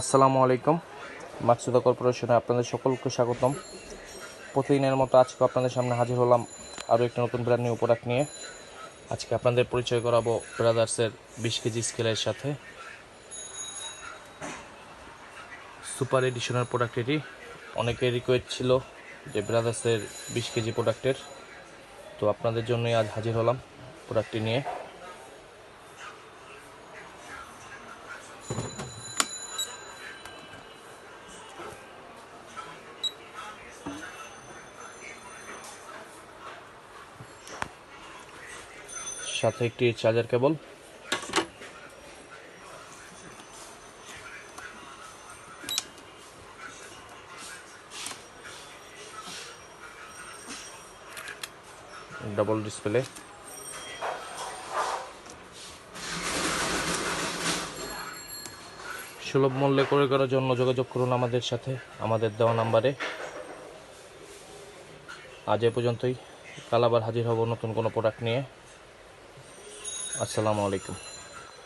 আসসালামু আলাইকুম, মাকসুদা কর্পোরেশনে আপনাদের সকলকে স্বাগতম। প্রতিদিনের মতো আজকে আপনাদের সামনে হাজির হলাম আরও একটা নতুন ব্র্যান্ড নিউ প্রোডাক্ট নিয়ে। আজকে আপনাদের পরিচয় করাবো ব্রাদার্সের বিশ কেজি স্কেলের সাথে। সুপার এডিশনের প্রোডাক্ট এটি। অনেকের রিকোয়েস্ট ছিল যে ব্রাদার্সের বিশ কেজি প্রোডাক্টের তো আপনাদের জন্যই আজ হাজির হলাম প্রোডাক্টটি নিয়ে। সাথে একটি চার্জার কেবল। Double display. সুলভ মূল্যে ক্রয় করার জন্য যোগাযোগ করুন আমাদের সাথে, আমাদের দেওয়া নাম্বারে। আজ এ পর্যন্তই। কাল আবার হাজির হব নতুন কোনো প্রোডাক্ট নিয়ে। আসসালামু আলাইকুম।